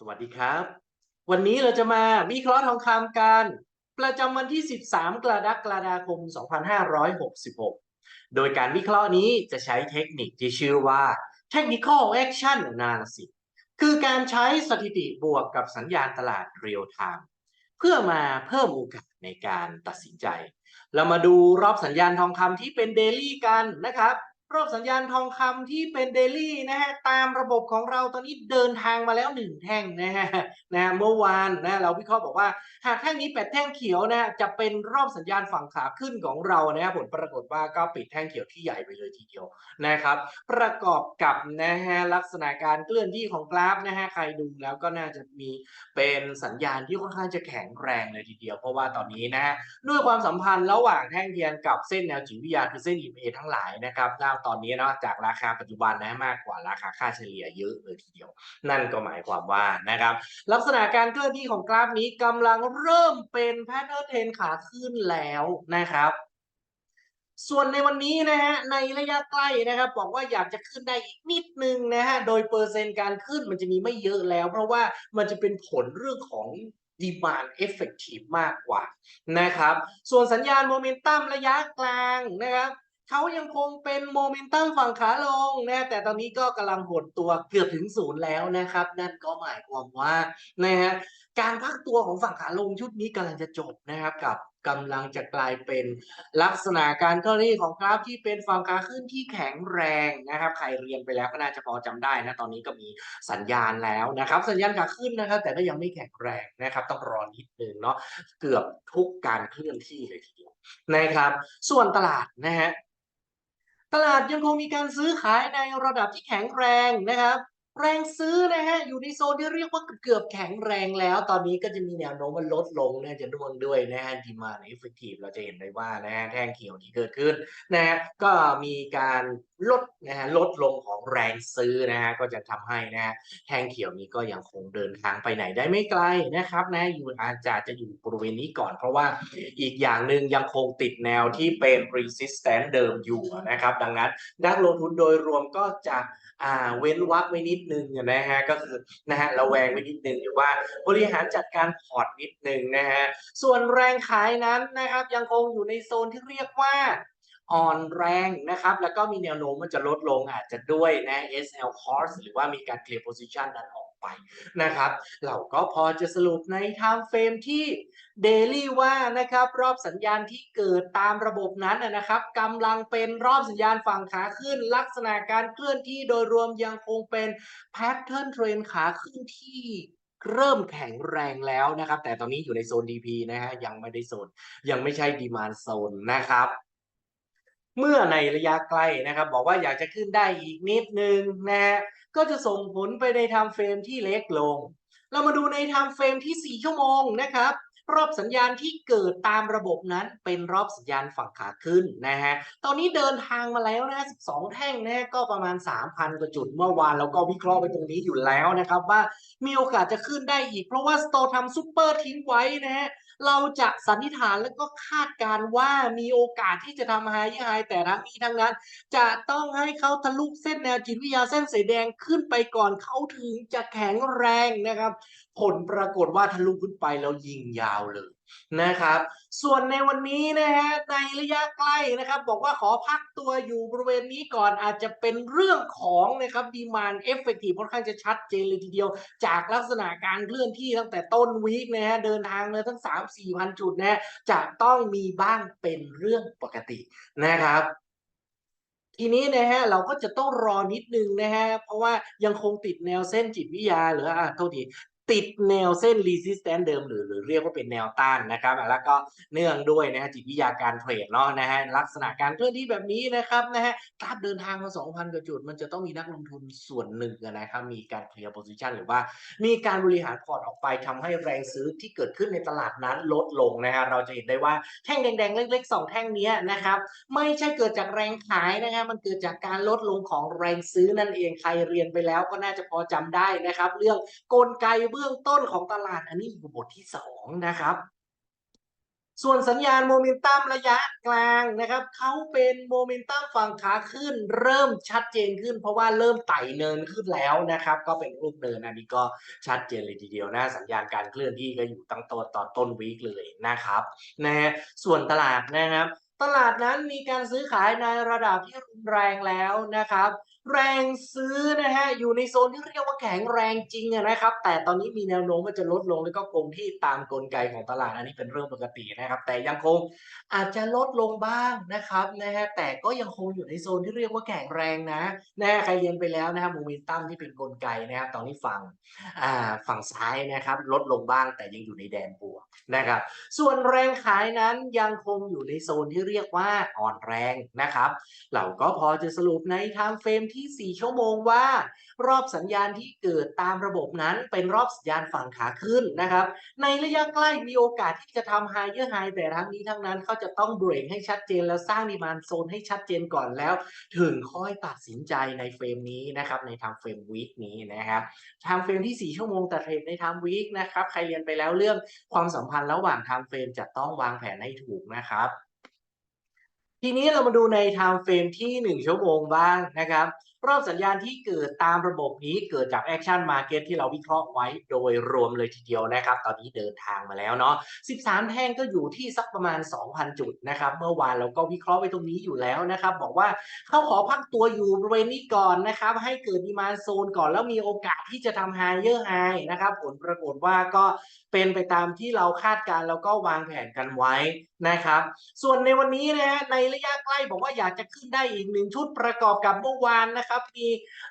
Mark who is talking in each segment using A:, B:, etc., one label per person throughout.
A: สวัสดีครับ วันนี้เราจะมาวิเคราะห์ทองคำกัน ประจำวันที่ 13 กรกฎาคม 2566 โดยการวิเคราะห์นี้จะใช้เทคนิคที่ชื่อว่า Technical Action Analysis คือการใช้สถิติบวกกับสัญญาณตลาด Real Time เพื่อมาเพิ่มโอกาสในการตัดสินใจ เรามาดูรอบสัญญาณทองคำที่เป็นเดลี่กันนะครับ รอบสัญญาณทองคำที่เป็นเดลี่นะฮะตามระบบของเราตอนนี้เดินทางมาแล้วหนึ่งแท่งนะฮะนะเมื่อวานนะเราวิเคราะห์บอกว่า หากแท่งนี้แปดแท่งเขียวนะจะเป็นรอบสัญญาณฝั่งขาขึ้นของเรานะฮะผลปรากฏว่าก็ปิดแท่งเขียวที่ใหญ่ไปเลยทีเดียวนะครับ ประกอบกับนะฮะลักษณะการเคลื่อนที่ของกราฟนะฮะใครดูแล้วก็น่าจะมีเป็นสัญญาณที่ค่อนข้างจะแข็งแรงเลยทีเดียว เพราะว่าตอนนี้นะฮะด้วยความสัมพันธ์ระหว่างแท่งเทียนกับเส้นแนวจิตวิทยาคือเส้น EMA ทั้งหลายนะครับตอนนี้เนาะจากราคาปัจจุบันนะมากกว่าราคาค่าเฉลี่ยเยอะเลยทีเดียว นั่นก็หมายความว่านะครับ ลักษณะการเคลื่อนที่ของกราฟนี้กำลังเริ่มเป็นแพทเทิร์นเทรนขาขึ้นแล้วนะครับส่วนในวันนี้นะฮะในระยะใกล้นะครับบอกว่าอยากจะขึ้นได้อีกนิดนึงนะฮะโดยเปอร์เซ็นต์การขึ้นมันจะมีไม่เยอะแล้ว เพราะว่ามันจะเป็นผลเรื่องของ demand effective มากกว่านะครับ ส่วนสัญญาณโมเมนตัมระยะกลางนะครับ เขายังคงเป็นโมเมนตัมฝั่งขาลงนะแต่ตอนนี้ก็กำลังหดตัวเกือบถึงศูนย์แล้วนะครับ นั่นก็หมายความว่านะฮะการพักตัวของฝั่งขาลงชุดนี้กำลังจะจบนะครับกับกำลังจะกลายเป็นลักษณะการเคลื่อนที่ของกราฟที่เป็นฝั่งขาขึ้นที่แข็งแรงนะครับ ใครเรียนไปแล้วก็น่าจะพอจำได้นะตอนนี้ก็มีสัญญาณแล้วนะครับ สัญญาณขาขึ้นนะครับ แต่ก็ยังไม่แข็งแรงนะครับ ต้องรอนิดนึงเนาะเกือบทุกการเคลื่อนที่เลยทีเดียวนะครับ ส่วนตลาดนะฮะ ตลาดยังคงมีการซื้อขายในระดับที่แข็งแรงนะครับ แรงซื้อนะฮะอยู่ในโซนที่เรียกว่าเกือบแข็งแรงแล้ว ตอนนี้ก็จะมีแนวโน้มมันลดลงนะจะร่วงด้วยนะฮะดีมาในเอฟเฟกตีฟเราจะเห็นได้ว่านะฮะแท่งเขียวที่เกิดขึ้นนะฮะก็มีการลดนะฮะลดลงของแรงซื้อนะฮะก็จะทำให้นะฮะแท่งเขียวนี้ก็ยังคงเดินทางไปไหนได้ไม่ไกลนะครับนะอยู่อาจจะจะอยู่บริเวณนี้ก่อน เพราะว่าอีกอย่างหนึ่งยังคงติดแนวที่เป็น resistance เดิมอยู่นะครับ ดังนั้นนักลงทุนโดยรวมก็จะอ่าเว้นวักไว้นิดนึงนะฮะก็คือนะฮะระแวงไว้นิดนึงหรือว่าบริหารจัดการพอร์ตนิดนึงนะฮะส่วนแรงขายนั้นนะครับยังคงอยู่ในโซนที่เรียกว่าอ่อนแรงนะครับ แล้วก็มีแนวโน้มมันจะลดลงอาจจะด้วยนะ SL cost หรือว่ามีการ clear position นั้นออก ไปนะครับ เราก็พอจะสรุปใน time frame ที่ daily ว่านะครับรอบสัญญาณที่เกิดตามระบบนั้นนะครับกำลังเป็นรอบสัญญาณฝั่งขาขึ้น ลักษณะการเคลื่อนที่โดยรวมยังคงเป็น pattern trend ขาขึ้นที่เริ่มแข็งแรงแล้วนะครับ แต่ตอนนี้อยู่ในโซน DP นะฮะยังไม่ได้โซน ยังไม่ใช่ demand zone นะครับ เมื่อในระยะใกล้นะครับ บอกว่าอยากจะขึ้นได้อีกนิดนึงนะฮะก็จะส่งผลไปในไทม์เฟรมที่เล็กลง เรามาดูในไทม์เฟรมที่ 4 ชั่วโมงนะครับ รอบสัญญาณที่เกิดตามระบบนั้นเป็นรอบสัญญาณฝั่งขาขึ้นนะฮะตอนนี้เดินทางมาแล้วนะ12 แท่งนะก็ประมาณ 3,000 กว่าจุดเมื่อวานเราก็วิเคราะห์ไปตรงนี้อยู่แล้วนะครับ ว่ามีโอกาสจะขึ้นได้อีก เพราะว่าสโตทำซูเปอร์ทิ้งไว้นะฮะ เราจะสันนิษฐานแล้วก็คาดการว่ามีโอกาสที่จะทำไฮไฮแต่ทั้งนี้ทั้งนั้น จะต้องให้เขาทะลุเส้นแนวจิตวิทยาเส้นสีแดงขึ้นไปก่อนเขาถึงจะแข็งแรงนะครับ ผลปรากฏว่าทะลุขึ้นไปแล้วยิงยาวเลย นะครับ ส่วนในวันนี้นะฮะในระยะใกล้นะครับ บอกว่าขอพักตัวอยู่บริเวณนี้ก่อนอาจจะเป็นเรื่องของนะครับดีมานเอฟเฟกตีค่อนข้างจะชัดเจนเลยทีเดียว จากลักษณะการเคลื่อนที่ตั้งแต่ต้นวีคนะฮะเดินทางเลยทั้ง 3 4พันจุดนะฮะจะต้องมีบ้างเป็นเรื่องปกตินะครับทีนี้นะฮะเราก็จะต้องรอนิดนึงนะฮะเพราะว่ายังคงติดแนวเส้นจิตวิทยาหรืออ่าโทษที ติดแนวเส้น resistance เดิมหรือหรือเรียกว่าเป็นแนวต้านนะครับ แล้วก็เนื่องด้วยนะฮะจิตวิทยาการเทรดเนาะนะฮะลักษณะการเคลื่อนที่แบบนี้นะครับนะฮะกราฟเดินทางมา2,000กว่าจุด มันจะต้องมีนักลงทุนส่วนหนึ่งนะครับมีการ clear position หรือว่ามีการบริหารพอร์ตออกไปทำให้แรงซื้อที่เกิดขึ้นในตลาดนั้นลดลงนะฮะเราจะเห็นได้ว่าแท่งแดงๆเล็กๆสองแท่งนี้นะครับไม่ใช่เกิดจากแรงขายนะครับมันเกิดจากการลดลงของแรงซื้อนั่นเองใครเรียนไปแล้วก็น่าจะพอจำได้นะครับ เรื่องกลไกเบื้องต้นของตลาดอันนี้อยู่บทที่สองนะครับ ส่วนสัญญาณโมเมนตัมระยะกลางนะครับเขาเป็นโมเมนตัมฝั่งขาขึ้น เริ่มชัดเจนขึ้น เพราะว่าเริ่มไต่เนินขึ้นแล้วนะครับ ก็เป็นรูปเนินอันนี้ก็ชัดเจนเลยทีเดียวนะสัญญาณการเคลื่อนที่ก็อยู่ตั้งต้นตอนต้นวีคเลยนะครับนะฮะส่วนตลาดนะครับตลาดนั้นมีการซื้อขายในระดับที่รุนแรงแล้วนะครับ แรงซื้อนะฮะอยู่ในโซนที่เรียกว่าแข็งแรงจริงนะครับ แต่ตอนนี้มีแนวโน้มว่าจะลดลงแล้วก็คงที่ตามกลไกของตลาดอันนี้เป็นเรื่องปกตินะครับ แต่ยังคงอาจจะลดลงบ้างนะครับนะฮะแต่ก็ยังคงอยู่ในโซนที่เรียกว่าแข็งแรงนะนะใครเรียนไปแล้วนะครับโมเมนตัมที่เป็นกลไกนะครับตอนนี้ฝั่งอ่าฝั่งซ้ายนะครับลดลงบ้างแต่ยังอยู่ในแดนบวกนะครับ ส่วนแรงขายนั้นยังคงอยู่ในโซนที่เรียกว่าอ่อนแรงนะครับเราก็พอจะสรุปในไทม์เฟรมที่ 4 ชั่วโมงว่า รอบสัญญาณที่เกิดตามระบบนั้นเป็นรอบสัญญาณฝั่งขาขึ้นนะครับ ในระยะใกล้มีโอกาสที่จะทำ higher high แต่ทั้งนี้ทั้งนั้นเขาจะต้องเบรกให้ชัดเจนแล้วสร้างดีมานโซนให้ชัดเจนก่อนแล้ว ถึงค่อยตัดสินใจในเฟรมนี้นะครับในทม์เฟรมวีคนี้นะครับทม์เฟรมที่ 4 ชั่วโมงแต่เทรดในทม์วีคนะครับใครเรียนไปแล้วเรื่องความสัมพันธ์ระหว่างทม์เฟรมจะต้องวางแผนให้ถูกนะครับ ทีนี้เรามาดูใน time frame ที่ 1 ชั่วโมงบ้างนะครับ รอบสัญญาณที่เกิดตามระบบนี้เกิดจาก Action Market ที่เราวิเคราะห์ไว้โดยรวมเลยทีเดียวนะครับ ตอนนี้เดินทางมาแล้วเนาะ 13 แท่งก็อยู่ที่สักประมาณ 2,000 จุดนะครับ เมื่อวานเราก็วิเคราะห์ไว้ตรงนี้อยู่แล้วนะครับ บอกว่าเขาขอพักตัวอยู่บริเวณนี้ก่อนนะครับ ให้เกิดดีมาโซนก่อนแล้วมีโอกาสที่จะทำ higher high นะครับ ผลปรากฏว่าก็เป็นไปตามที่เราคาดการ์แล้วก็วางแผนกันไว้นะครับ ส่วนในวันนี้นะฮะในระยะใกล้บอกว่าอยากจะขึ้นได้อีกหนึ่งชุดประกอบกับเมื่อวานนะครับ มี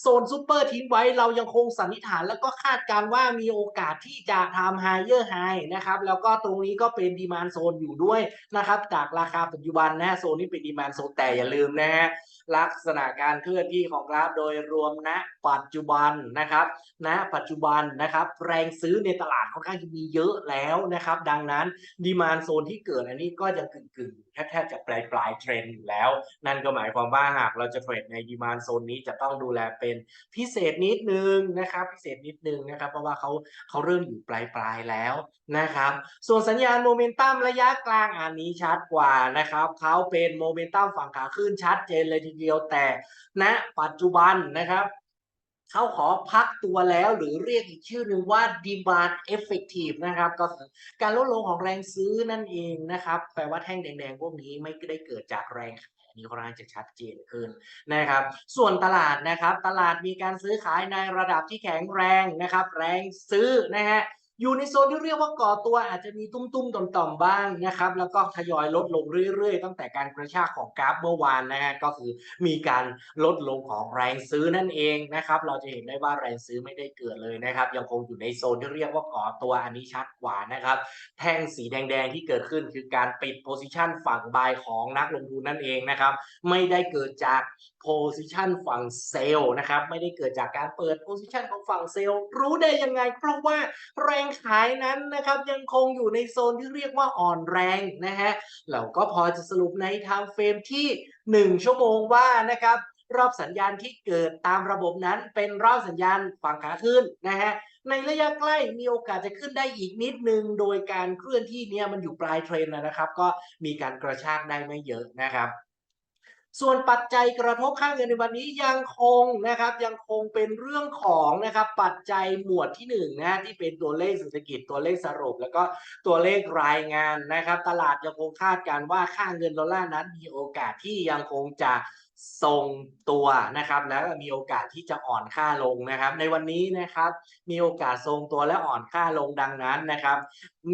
A: โซนซูเปอร์ทิ้งไว้เรายังคงสันนิษฐานแล้วก็คาดการณ์ว่ามีโอกาสที่จะทำ higher high นะครับ แล้วก็ตรงนี้ก็เป็นดีมานโซนอยู่ด้วยนะครับ จากราคาปัจจุบันนะโซนนี้เป็นดีมานโซนแต่อย่าลืมนะฮะลักษณะการเคลื่อนที่ของกราฟโดยรวมณปัจจุบันนะครับณปัจจุบันนะครับ แรงซื้อในตลาดค่อนข้างจะมีเยอะแล้วนะครับ ดังนั้นดีมานโซนที่เกิดอันนี้ก็ยังกึ่งแทบจะปลายปลายเทรนด์อยู่แล้ว นั่นก็หมายความว่าหากเราจะเทรดในดีมานโซนนี้จะต้องดูแลเป็นพิเศษนิดนึงนะครับ พิเศษนิดนึงนะครับ เพราะว่าเขาเขาเริ่มอยู่ปลายปลายแล้วนะครับ ส่วนสัญญาณโมเมนตัมระยะกลางอันนี้ชัดกว่านะครับเขาเป็นโมเมนตัมฝั่งขาขึ้นชัดเจนเลยทีเดียวแต่ณปัจจุบันนะครับ เขาขอพักตัวแล้วหรือเรียกอีกชื่อหนึ่งว่า demand effective นะครับก็คือการลดลงของแรงซื้อนั่นเองนะครับ แปลว่าแท่งแดงๆ พวกนี้ไม่ได้เกิดจากแรงขายนนี้ค่อนข้างจะชัดเจนขึ้นนะครับ ส่วนตลาดนะครับ ตลาดมีการซื้อขายในระดับที่แข็งแรงนะครับ แรงซื้อนะฮะ อยู่ในโซนที่เรียกว่าก่อตัวอาจจะมีตุ้มๆต่อมๆบ้างนะครับ แล้วก็ทยอยลดลงเรื่อยๆ ตั้งแต่การกระชากของกราฟเมื่อวานนะฮะก็คือมีการลดลงของแรงซื้อนั่นเองนะครับเราจะเห็นได้ว่าแรงซื้อไม่ได้เกิดเลยนะครับ ยังคงอยู่ในโซนที่เรียกว่าก่อตัวอันนี้ชัดกว่านะครับ แท่งสีแดงๆที่เกิดขึ้นคือการปิดโพซิชันฝั่งบายของนักลงทุนนั่นเองนะครับไม่ได้เกิดจาก โพซิชันฝั่งเซลล์นะครับ ไม่ได้เกิดจากการเปิดโพซิชันของฝั่งเซลล์ รู้ได้ยังไง เพราะว่าแรงขายนั้นนะครับยังคงอยู่ในโซนที่เรียกว่าอ่อนแรงนะฮะเราก็พอจะสรุปในไทม์เฟรมที่ 1 ชั่วโมงว่านะครับรอบสัญญาณที่เกิดตามระบบนั้นเป็นรอบสัญญาณฝั่งขาขึ้นนะฮะในระยะใกล้มีโอกาสจะขึ้นได้อีกนิดนึง โดยการเคลื่อนที่เนี่ยมันอยู่ปลายเทรนด์นะครับ ก็มีการกระชากได้ไม่เยอะนะครับ ส่วนปัจจัยกระทบค่าเงินในวันนี้ยังคงนะครับยังคงเป็นเรื่องของนะครับปัจจัยหมวดที่หนึ่งนะที่เป็นตัวเลขเศรษฐกิจตัวเลขสรุป แล้วก็ตัวเลขรายงานนะครับ ตลาดยังคงคาดการณ์ว่าค่าเงินดอลลาร์นั้นมีโอกาสที่ยังคงจะ ทรงตัวนะครับ แล้วก็มีโอกาสที่จะอ่อนค่าลงนะครับ ในวันนี้นะครับ มีโอกาสทรงตัวและอ่อนค่าลงดังนั้นนะครับ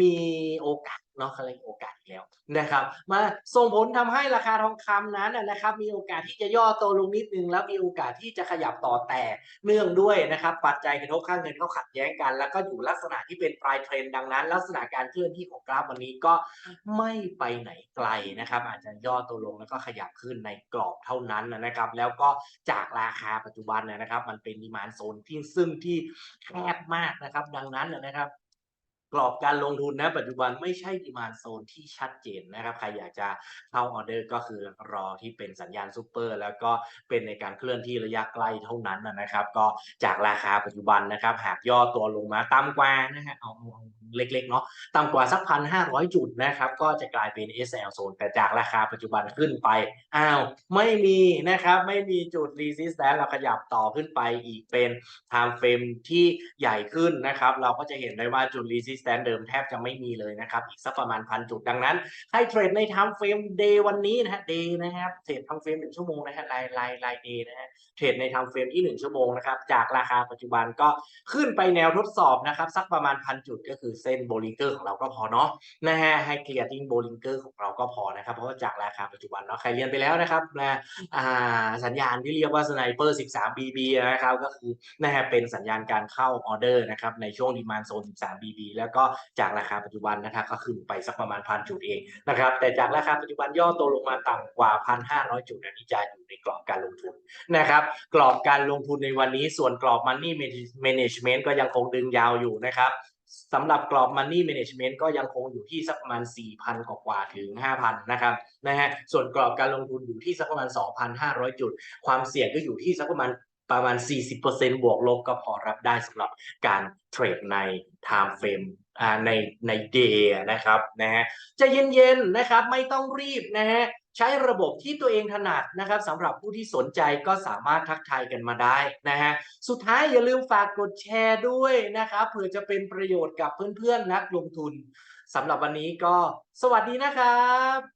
A: มีโอกาสเนาะเขาเรีโอกาสอีกแล้วนะครับ มาส่งผลทำให้ราคาทองคำนั้นนะนะครับ มีโอกาสที่จะย่อตัวลงนิดนึง แล้วมีโอกาสที่จะขยับต่อแต่เนื่องด้วยนะครับ ปัจจัยกระทบค่าเงินเขาขัดแย้งกัน แล้วก็อยู่ลักษณะที่เป็นปลายเทรนด์ดังนั้น ลักษณะการเคลื่อนที่ของกราฟวันนี้ก็ไม่ไปไหนไกลนะครับ อาจจะย่อตัวลงแล้วก็ขยับขึ้นในกรอบเท่านั้นนะครับ แล้วก็จากราคาปัจจุบันนะครับ มันเป็นดีมานโซนที่ซึ่งที่แคบมากนะครับ ดังนั้นนะครับกรอบการลงทุนนะปัจจุบันไม่ใช่ดีมานโซนที่ชัดเจนนะครับใครอยากจะเข้าออเดอร์ก็คือรอที่เป็นสัญญาณซูเปอร์ แล้วก็เป็นในการเคลื่อนที่ระยะใกล้เท่านั้นนะครับ ก็จากราคาปัจจุบันนะครับ หากย่อตัวลงมาต่ำกว่านะฮะเอาเอา เล็กๆเนาะต่ำกว่าสักพันห้าร้อยจุดนะครับ ก็จะกลายเป็น SL zone แต่จากราคาปัจจุบันขึ้นไป อ้าว ไม่มีนะครับไม่มีจุด resistance เราขยับต่อขึ้นไปอีกเป็น time frame ที่ใหญ่ขึ้นนะครับ เราก็จะเห็นได้ว่าจุด resistance เดิมแทบจะไม่มีเลยนะครับ อีกสักประมาณพันจุดดังนั้น ให้เทรดใน time frame day วันนี้นะฮะ day นะครับเทรด time frame หนึ่งชั่วโมงนะฮะรายรายราย day นะฮะเทรดใน time frame ที่ 1 ชั่วโมงนะครับ จากราคาปัจจุบันก็ขึ้นไปแนวทดสอบนะครับ สักประมาณพันจุดก็คือเส้นโบลิงเกอร์ของเราก็พอเนาะนะฮะให้เคลียร์ทิ้งโบลิงเกอร์ของเราก็พอนะครับ เพราะว่าจากราคาปัจจุบันเนาะใครเรียนไปแล้วนะครับนะอ่าสัญญาณที่เรียกว่าสไนเปอร์13 BB นะครับก็คือนะฮะเป็นสัญญาณการเข้าออเดอร์นะครับในช่วงดีมานโซน13 BB แล้วก็จากราคาปัจจุบันนะครับก็ขึ้นไปสักประมาณพันจุดเองนะครับแต่จากราคาปัจจุบันย่อตัวลงมาต่ำกว่า 1,500 จุดอันนี้จะอยู่ในกรอบการลงทุนนะครับกรอบการลงทุนในวันนี้ส่วนกรอบ Money Management ก็ยังคงดึงยาวอยู่นะครับสำหรับกรอบ Money Management ก็ยังคงอยู่ที่สักประมาณ 4,000กว่าถึง 5,000 นะครับนะฮะส่วนกรอบการลงทุนอยู่ที่สักประมาณ 2,500 จุด ความเสี่ยงก็อยู่ที่สักประมาณประมาณ 40%บวกลบก็พอรับได้สำหรับการเทรดใน time frame ในใน day นะครับนะฮะจะเย็นๆนะครับไม่ต้องรีบนะฮะ ใช้ระบบที่ตัวเองถนัดนะครับสำหรับผู้ที่สนใจก็สามารถทักทายกันมาได้นะฮะสุดท้ายอย่าลืมฝากกดแชร์ด้วยนะครับเผื่อจะเป็นประโยชน์กับเพื่อนๆนักลงทุนสำหรับวันนี้ก็สวัสดีนะครับ